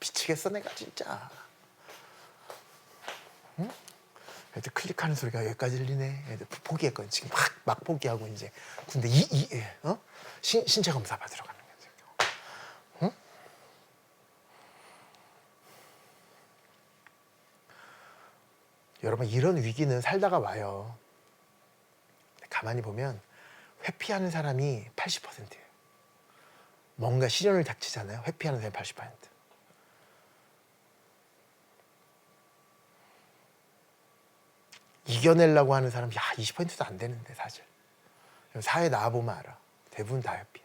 미치겠어 내가 진짜. 응? 애들 클릭하는 소리가 여기까지 들리네. 애들 포기했거든. 지금 막, 막 포기하고 이제 군대 이, 이, 예, 어? 신, 신체 검사 받으러 가는 거야. 응? 여러분 이런 위기는 살다가 와요. 가만히 보면 회피하는 사람이 80%예요. 뭔가 시련을 닥치잖아요. 회피하는 사람이 80%. 이겨내려고 하는 사람, 야, 20%도 안 되는데, 사실. 사회 나와보면 알아. 대부분 다 회피야.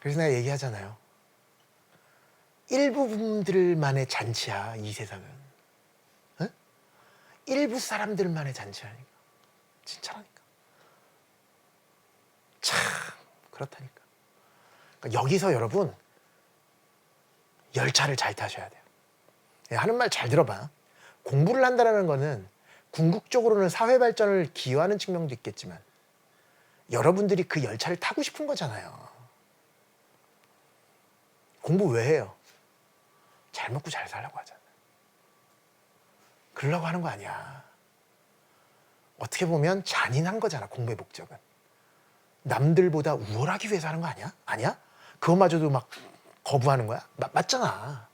그래서 내가 얘기하잖아요. 일부 분들만의 잔치야, 이 세상은. 응? 일부 사람들만의 잔치라니까. 진짜라니까. 참, 그렇다니까. 그러니까 여기서 여러분, 열차를 잘 타셔야 돼요. 예, 하는 말 잘 들어봐. 공부를 한다는 거는 궁극적으로는 사회 발전을 기여하는 측면도 있겠지만 여러분들이 그 열차를 타고 싶은 거잖아요. 공부 왜 해요? 잘 먹고 잘 살라고 하잖아요. 그러려고 하는 거 아니야. 어떻게 보면 잔인한 거잖아, 공부의 목적은. 남들보다 우월하기 위해서 하는 거 아니야? 아니야? 그것마저도 막 거부하는 거야? 마- 맞잖아.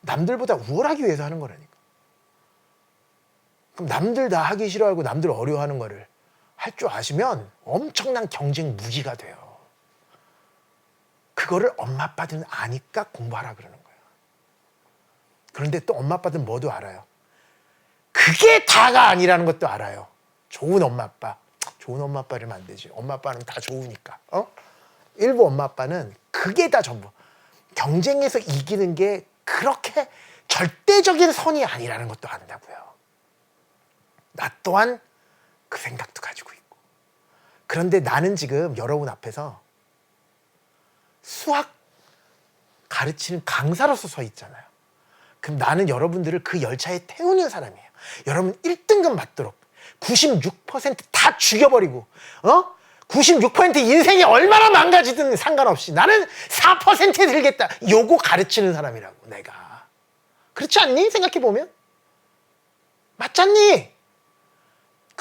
남들보다 우월하기 위해서 하는 거라니까. 그럼 남들 다 하기 싫어하고 남들 어려워하는 거를 할 줄 아시면 엄청난 경쟁 무기가 돼요. 그거를 엄마 아빠들은 아니까 공부하라 그러는 거예요. 그런데 또 엄마 아빠들은 뭐도 알아요. 그게 다가 아니라는 것도 알아요. 좋은 엄마 아빠. 좋은 엄마 아빠라면 안 되지. 엄마 아빠는 다 좋으니까. 어? 일부 엄마 아빠는 그게 다 전부. 경쟁에서 이기는 게 그렇게 절대적인 선이 아니라는 것도 안다고요. 나 또한 그 생각도 가지고 있고. 그런데 나는 지금 여러분 앞에서 수학 가르치는 강사로서 서 있잖아요. 그럼 나는 여러분들을 그 열차에 태우는 사람이에요. 여러분 1등급 맞도록 96%다 죽여버리고 어? 96% 인생이 얼마나 망가지든 상관없이 나는 4%에 들겠다. 요거 가르치는 사람이라고 내가. 그렇지 않니? 생각해 보면 맞잖니?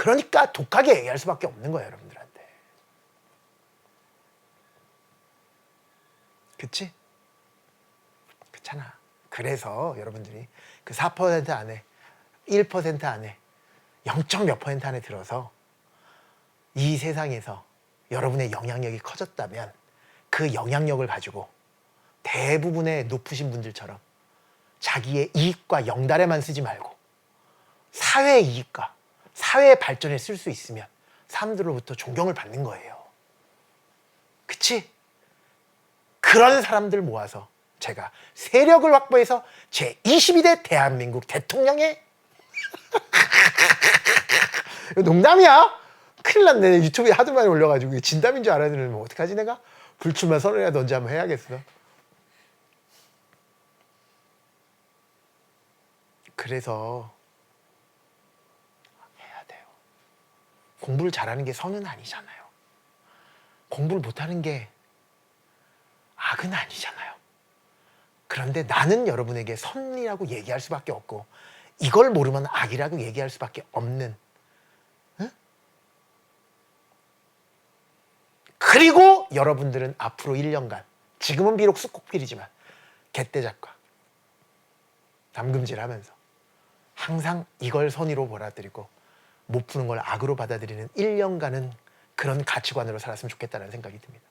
그러니까 독하게 얘기할 수밖에 없는 거예요, 여러분들한테. 그치? 그렇잖아. 그래서 여러분들이 그 4% 안에 1% 안에 0. 몇 퍼센트 안에 들어서 이 세상에서 여러분의 영향력이 커졌다면 그 영향력을 가지고 대부분의 높으신 분들처럼 자기의 이익과 영달에만 쓰지 말고 사회의 이익과 사회의 발전에 쓸 수 있으면 사람들로부터 존경을 받는 거예요. 그치? 그런 사람들 모아서 제가 세력을 확보해서 제 22대 대한민국 대통령의 농담이야? 큰일 났네. 유튜브에 하도 많이 올려가지고 진담인 줄 되는 뭐 어떡하지 내가? 불출마 선언이라도 언제 한번 해야겠어. 그래서 해야 돼요. 공부를 잘하는 게 선은 아니잖아요. 공부를 못하는 게 악은 아니잖아요. 그런데 나는 여러분에게 선이라고 얘기할 수밖에 없고 이걸 모르면 악이라고 얘기할 수밖에 없는 응? 그리고 여러분들은 앞으로 1년간 지금은 비록 쑥국필이지만 개떼작과 담금질 하면서 항상 이걸 선의로 몰아들이고 못 푸는 걸 악으로 받아들이는 1년간은 그런 가치관으로 살았으면 좋겠다는 생각이 듭니다.